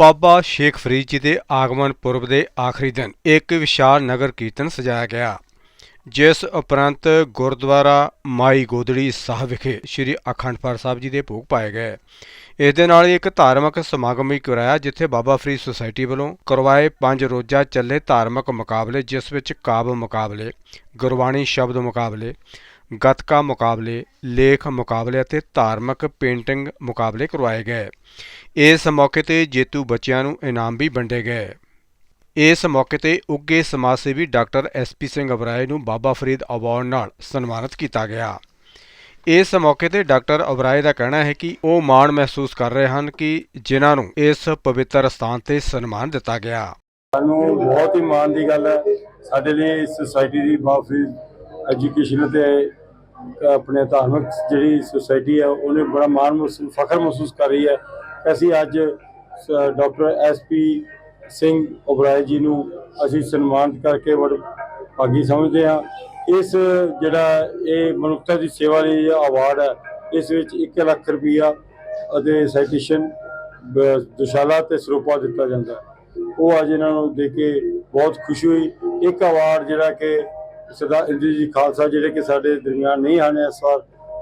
ਬਾਬਾ ਸ਼ੇਖ ਫਰੀਦ ਜੀ ਦੇ ਆਗਮਨ ਪੁਰਬ ਦੇ ਆਖਰੀ ਦਿਨ ਇੱਕ ਵਿਸ਼ਾਲ ਨਗਰ ਕੀਰਤਨ ਸਜਾਇਆ ਗਿਆ, ਜਿਸ ਉਪਰੰਤ ਗੁਰਦੁਆਰਾ ਮਾਈ ਗੋਦੜੀ ਸਾਹਿਬ ਵਿਖੇ ਸ੍ਰੀ ਅਖੰਡ ਪਾਠ ਸਾਹਿਬ ਜੀ ਦੇ ਭੋਗ ਪਾਏ ਗਏ। ਇਸ ਦੇ ਨਾਲ ਹੀ ਇੱਕ ਧਾਰਮਿਕ ਸਮਾਗਮ ਵੀ ਕਰਾਇਆ, ਜਿੱਥੇ ਬਾਬਾ ਫਰੀਦ ਸੁਸਾਇਟੀ ਵੱਲੋਂ ਕਰਵਾਏ ਪੰਜ ਰੋਜ਼ਾ ਚੱਲੇ ਧਾਰਮਿਕ ਮੁਕਾਬਲੇ, ਜਿਸ ਵਿੱਚ ਕਾਵਿ ਮੁਕਾਬਲੇ, ਗੁਰਬਾਣੀ ਸ਼ਬਦ ਮੁਕਾਬਲੇ ਗੱਤਕਾ ਮੁਕਾਬਲੇ, ਲੇਖ ਮੁਕਾਬਲੇ ਅਤੇ ਧਾਰਮਿਕ ਪੇਂਟਿੰਗ ਮੁਕਾਬਲੇ ਕਰਵਾਏ ਗਏ। ਇਸ ਮੌਕੇ ਤੇ ਜੇਤੂ ਬੱਚਿਆਂ ਨੂੰ ਇਨਾਮ ਵੀ ਵੰਡੇ ਗਏ। ਇਸ ਮੌਕੇ ਤੇ ਉੱਗੇ ਸਮਾਜ ਸੇਵੀ ਡਾਕਟਰ ਐਸਪੀ ਸਿੰਘ ਅਬਰਾਏ ਨੂੰ ਬਾਬਾ ਫਰੀਦ ਅਵਾਰਡ ਨਾਲ ਸਨਮਾਨਿਤ ਕੀਤਾ ਗਿਆ। ਇਸ ਮੌਕੇ ਤੇ ਡਾਕਟਰ ਅਬਰਾਏ ਦਾ ਕਹਿਣਾ ਹੈ ਕਿ ਉਹ ਮਾਣ ਮਹਿਸੂਸ ਕਰ ਰਹੇ ਹਨ ਕਿ ਜਿਨ੍ਹਾਂ ਨੂੰ ਇਸ ਪਵਿੱਤਰ ਸਥਾਨ ਤੇ ਸਨਮਾਨ ਦਿੱਤਾ ਗਿਆ। ਸਾਨੂੰ ਬਹੁਤ ਹੀ ਮਾਣ ਦੀ ਗੱਲ ਹੈ। ਸਾਡੇ ਲਈ ਸੁਸਾਇਟੀ ਦੀ ਮਾਫੀ ਐਜੂਕੇਸ਼ਨ ਤੇ ਆਪਣੇ ਧਾਰਮਿਕ ਜਿਹੜੀ ਸੁਸਾਇਟੀ ਹੈ ਉਹਨੇ ਬੜਾ ਮਾਣ ਮਹਿਸੂਸ, ਫਖਰ ਮਹਿਸੂਸ ਕਰ ਰਹੀ ਹੈ ਕਿ ਅਸੀਂ ਅੱਜ ਡਾਕਟਰ ਐਸਪੀ ਸਿੰਘ ਓਬਰਾਏ ਜੀ ਨੂੰ ਅਸੀਂ ਸਨਮਾਨਿਤ ਕਰਕੇ ਬੜ ਭਾਗੀ ਸਮਝਦੇ ਹਾਂ। ਇਸ ਜਿਹੜਾ ਇਹ ਮਨੁੱਖਤਾ ਦੀ ਸੇਵਾ ਲਈ ਅਵਾਰਡ ਹੈ ਇਸ ਵਿੱਚ 1 ਲੱਖ ਰੁਪਈਆ ਅਤੇ ਸਾਈਟੇਸ਼ਨ ਦੁਸ਼ਾਲਾ ਤੇ ਸਰੂਪਾ ਦਿੱਤਾ ਜਾਂਦਾ। ਉਹ ਅੱਜ ਇਹਨਾਂ ਨੂੰ ਦੇ ਕੇ ਬਹੁਤ ਖੁਸ਼ੀ ਹੋਈ। ਇੱਕ ਅਵਾਰਡ ਜਿਹੜਾ ਕਿ ਸਰਦਾਰ ਇੰਦਰਜੀਤ ਜੀ ਖਾਲਸਾ ਜਿਹੜੇ ਕਿ ਸਾਡੇ ਦਰਮਿਆਨ ਨਹੀਂ ਹਨ ਇਸ ਵਾਰ,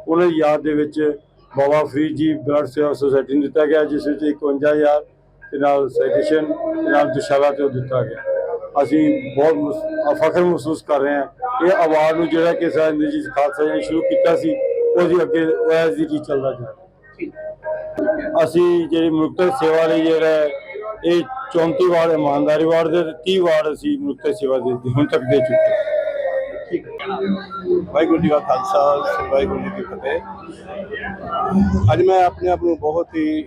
ਉਹਨਾਂ ਦੀ ਯਾਦ ਦੇ ਵਿੱਚ ਬਾਬਾ ਫਰੀਦ ਜੀ ਬਲੱਡ ਸੇਵਾ ਸੁਸਾਇਟੀ ਨੂੰ ਦਿੱਤਾ ਗਿਆ, ਜਿਸ ਵਿੱਚ 51000 ਦੇ ਨਾਲ ਸਾਈਟੇਸ਼ਨ ਤੇ ਨਾਲ ਦੁਸ਼ਾਲਾ ਤੇ ਉਹ ਦਿੱਤਾ ਗਿਆ। ਅਸੀਂ ਬਹੁਤ ਫਖਰ ਮਹਿਸੂਸ ਕਰ ਰਹੇ ਹਾਂ। ਇਹ ਅਵਾਰਡ ਨੂੰ ਜਿਹੜਾ ਕਿ ਸਰਦਾਰ ਇੰਦਰਜੀਤ ਖਾਲਸਾ ਜੀ ਨੇ ਸ਼ੁਰੂ ਕੀਤਾ ਸੀ, ਉਹਦੀ ਅੱਗੇ ਉਹ ਦੀ ਕੀ ਚੱਲਦਾ ਜਾ? ਰਿਹਾ। ਅਸੀਂ ਜਿਹੜੀ ਮਨੁੱਖਤਾ ਸੇਵਾ ਲਈ ਜਿਹੜਾ ਇਹ 34 ਵਾਰ ਇਮਾਨਦਾਰੀ ਵਾਰ ਦੇ ਤੇ 30 ਵਾਰ ਅਸੀਂ ਮਨੁੱਖਤਾ ਸੇਵਾ ਦੇ ਹੁਣ ਤੱਕ ਦੇ ਚੁੱਕੇ ਹਾਂ। ਵਾਹਿਗੁਰੂ ਜੀ ਕਾ ਖਾਲਸਾ ਸ੍ਰੀ ਵਾਹਿਗੁਰੂ ਜੀ ਕੀ ਫਤਿਹ ਅੱਜ ਮੈਂ ਆਪਣੇ ਆਪ ਨੂੰ ਬਹੁਤ ਹੀ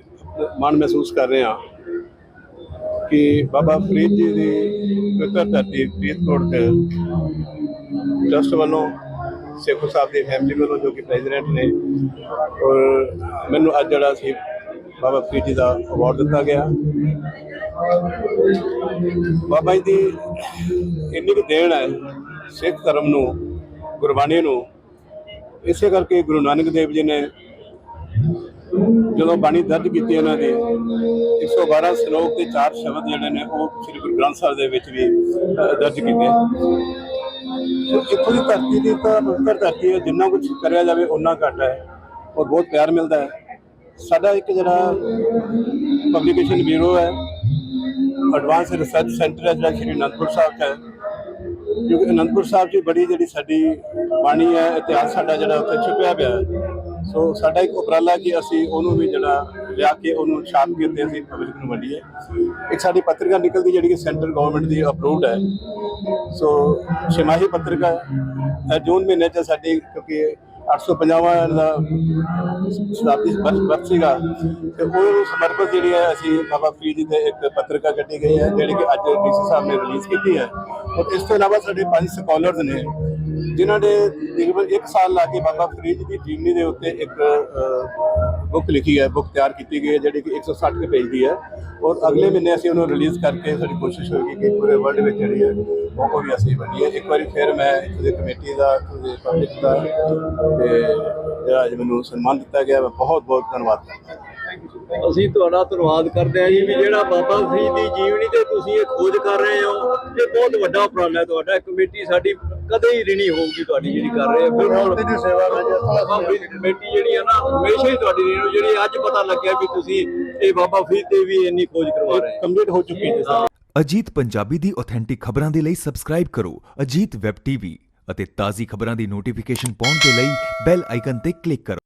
ਮਾਣ ਮਹਿਸੂਸ ਕਰ ਰਿਹਾ ਕਿ ਬਾਬਾ ਫਰੀਦ ਜੀ ਦੀ ਪਵਿੱਤਰ ਧਰਤੀ ਫਰੀਦਕੋਟ ਤੇ ਟਰਸਟ ਵੱਲੋਂ ਸੇਖੋ ਸਾਹਿਬ ਦੀ ਫੈਮਿਲੀ ਵੱਲੋਂ ਜੋ ਕਿ ਪ੍ਰੈਜ਼ੀਡੈਂਟ ਨੇ, ਔਰ ਮੈਨੂੰ ਅੱਜ ਜਿਹੜਾ ਸੀ ਬਾਬਾ ਫਰੀਦ ਜੀ ਦਾ ਅਵਾਰਡ ਦਿੱਤਾ ਗਿਆ ਬਾਬਾ ਜੀ ਦੀ ਇੰਨੀ ਕੁ ਦੇਣ ਹੈ ਸਿੱਖ ਧਰਮ ਨੂੰ, ਗੁਰਬਾਣੀ ਨੂੰ, ਇਸੇ ਕਰਕੇ ਗੁਰੂ ਨਾਨਕ ਦੇਵ ਜੀ ਨੇ ਜਦੋਂ ਬਾਣੀ ਦਰਜ ਕੀਤੀ ਇਹਨਾਂ ਦੀ 112 ਸ਼ਲੋਕ ਤੇ ਚਾਰ ਸ਼ਬਦ ਜਿਹੜੇ ਨੇ ਉਹ ਸ੍ਰੀ ਗੁਰੂ ਗ੍ਰੰਥ ਸਾਹਿਬ ਦੇ ਵਿੱਚ ਵੀ ਦਰਜ ਕੀਤੇ। ਸੋ ਇੱਥੋਂ ਦੀ ਧਰਤੀ ਦੀ ਤਾਂ ਪਵਿੱਤਰ ਧਰਤੀ ਹੈ, ਜਿੰਨਾ ਕੁਝ ਕਰਿਆ ਜਾਵੇ ਉਨਾ ਘੱਟ ਹੈ ਔਰ ਬਹੁਤ ਪਿਆਰ ਮਿਲਦਾ ਹੈ। ਸਾਡਾ ਇੱਕ ਜਿਹੜਾ ਪਬਲੀਕੇਸ਼ਨ ਬਿਊਰੋ ਹੈ ਐਡਵਾਂਸ ਰਿਸਰਚ ਸੈਂਟਰ ਹੈ, ਜਿਹੜਾ ਸ਼੍ਰੀ ਅਨੰਦਪੁਰ ਸਾਹਿਬ 'ਚ ਹੈ। ਕਿਉਂਕਿ ਅਨੰਦਪੁਰ ਸਾਹਿਬ 'ਚ ਬੜੀ ਜਿਹੜੀ ਸਾਡੀ ਬਾਣੀ ਹੈ, ਇਤਿਹਾਸ ਸਾਡਾ ਜਿਹੜਾ ਉੱਥੇ ਛੁਪਿਆ ਪਿਆ ਹੈ। ਸੋ ਸਾਡਾ ਇੱਕ ਉਪਰਾਲਾ ਕਿ ਅਸੀਂ ਉਹਨੂੰ ਵੀ ਜਿਹੜਾ ਲਿਆ ਕੇ ਉਹਨੂੰ ਛਾਪ ਕੇ ਤੇ ਅਸੀਂ ਪਬਲਿਕ ਨੂੰ ਵੰਡੀਏ। ਇੱਕ ਸਾਡੀ ਪੱਤਰਿਕਾ ਨਿਕਲਦੀ ਜਿਹੜੀ ਕਿ ਸੈਂਟਰ ਗਵਰਨਮੈਂਟ ਦੀ ਅਪਰੂਵਡ ਹੈ। ਸੋ ਛਮਾਹੀ ਪੱਤਰਿਕਾ ਹੈ। ਜੂਨ ਮਹੀਨੇ 'ਚ ਸਾਡੀ ਕਿਉਂਕਿ 850ਵਾਂ ਦਾ ਸ਼ਤਾਬਦੀ ਬਰਸ ਬਰਸ ਸੀਗਾ। ਤੇ ਉਹ ਸਮਰਪਿਤ ਜਿਹੜੀ ਹੈ, ਅਸੀਂ ਬਾਬਾ ਫਰੀਦ ਜੀ ਤੇ ਇੱਕ ਪੱਤਰਿਕਾ ਕੱਢੀ ਗਈ ਹੈ, ਜਿਹੜੀ ਕਿ ਅੱਜ ਡੀਸੀ ਸਾਹਿਬ ਨੇ ਰਿਲੀਜ਼ ਕੀਤੀ ਹੈ। ਔਰ ਇਸ ਤੋਂ ਇਲਾਵਾ ਸਾਡੇ ਪੰਜ ਸਕਾਲਰਸ ਨੇ, ਜਿਨ੍ਹਾਂ ਨੇ ਤਕਰੀਬਨ 1 ਸਾਲ ਲਾ ਕੇ ਬਾਬਾ ਫਰੀਦ ਜੀ ਦੀ ਜੀਵਨੀ ਦੇ ਉੱਤੇ ਇੱਕ ਬੁੱਕ ਲਿਖੀ ਹੈ, ਬੁੱਕ ਤਿਆਰ ਕੀਤੀ ਗਈ ਹੈ, ਜਿਹੜੀ ਕਿ 160 ਕੁ ਪੇਜ ਦੀ ਹੈ। ਔਰ ਅਗਲੇ ਮਹੀਨੇ ਅਸੀਂ ਉਹਨੂੰ ਰਿਲੀਜ਼ ਕਰਕੇ ਸਾਡੀ ਕੋਸ਼ਿਸ਼ ਹੋਏਗੀ ਕਿ ਪੂਰੇ ਵਰਲਡ ਵਿੱਚ ਜਿਹੜੀ ਹੈ, ਉਹ ਵੀ ਅਸੀਂ ਬਣੀਏ ਇੱਕ ਵਾਰੀ ਫਿਰ ਮੈਂ ਇੱਥੇ ਕਮੇਟੀ ਦਾ, ਇੱਥੇ ਪਬਲਿਕ ਦਾ ਤੇ ਜਿਹੜਾ ਅੱਜ ਮੈਨੂੰ ਸਨਮਾਨ ਦਿੱਤਾ ਗਿਆ, ਮੈਂ ਬਹੁਤ ਬਹੁਤ ਧੰਨਵਾਦ ਕਰਦਾ ਅਸੀਂ ਤੁਹਾਡਾ ਧੰਨਵਾਦ ਕਰਦੇ ਹਾਂ ਜੀ ਵੀ ਜਿਹੜਾ ਬਾਬਾ ਫਰੀਦ ਦੀ ਜੀਵਨੀ ਤੇ ਤੁਸੀਂ ਇਹ ਖੋਜ ਕਰ ਰਹੇ ਹੋ, ਇਹ ਬਹੁਤ ਵੱਡਾ ਉਪਰਾਲਾ ਹੈ ਤੁਹਾਡਾ। ਕਮੇਟੀ ਸਾਡੀ ਕਦੇ ਹੀ ਰਿਣੀ ਹੋਊਗੀ ਤੁਹਾਡੀ ਜਿਹੜੀ ਕਰ ਰਹੇ ਹੋ। ਬਿਲਕੁਲ ਦੀ ਸੇਵਾ ਵਿੱਚ ਕਮੇਟੀ ਜਿਹੜੀ ਹੈ ਨਾ ਹਮੇਸ਼ਾ ਹੀ ਤੁਹਾਡੀ ਰਿਣੀ ਹੋਊ। ਜਿਹੜੀ ਅੱਜ ਪਤਾ ਲੱਗਿਆ ਵੀ ਤੁਸੀਂ ਇਹ ਬਾਬਾ ਫਰੀਦ ਤੇ ਵੀ ਇੰਨੀ ਖੋਜ ਕਰਵਾ ਰਹੇ ਕੰਪਲੀਟ ਹੋ ਚੁੱਕੀ ਹੈ। ਹਾਂ। ਅਜੀਤ ਪੰਜਾਬੀ ਦੀ ਆਥੈਂਟਿਕ ਖਬਰਾਂ ਦੇ ਲਈ ਸਬਸਕ੍ਰਾਈਬ ਕਰੋ ਅਜੀਤ ਵੈਬ ਟੀਵੀ ਅਤੇ ਤਾਜ਼ੀ ਖਬਰਾਂ ਦੀ ਨੋਟੀਫਿਕੇਸ਼ਨ ਪਾਉਣ ਦੇ ਲਈ ਬੈਲ ਆਈਕਨ ਤੇ ਕਲਿੱਕ ਕਰੋ।